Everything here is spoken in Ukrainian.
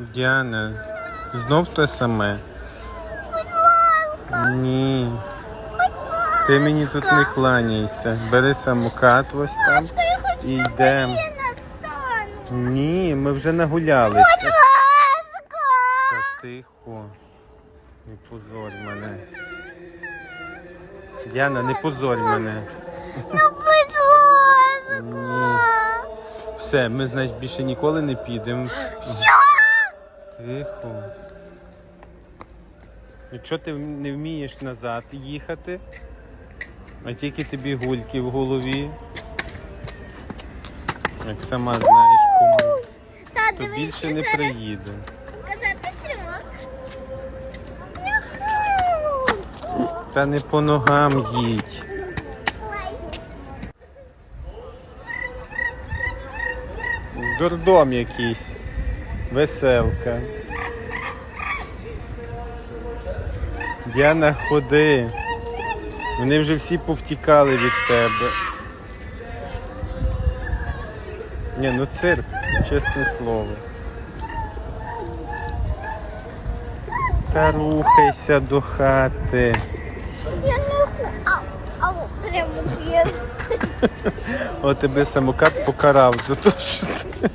Діана, знов те саме. Ні. Ти мені тут не кланяйся. Бери самокат ось там. І йдемо. Ні, ми вже нагулялися. Та тихо. Не позорь мене. Діана, не позорь мене. Ні. Все, ми, значить, більше ніколи не підемо. Тихо. Якщо ти не вмієш назад їхати, а тільки тобі гульки в голові, як сама знаєш кому, Та, то дивись, більше не зараз приїду. Показати трюк. Та не по ногам їдь. Дурдом якийсь. Веселка. Діана, ходи. Вони вже всі повтікали від тебе. Ні, ну цирк, чесне слово. Та рухайся до хати. Я не. Ау, ау, прямо. О, тебе самокат покарав за те, що ти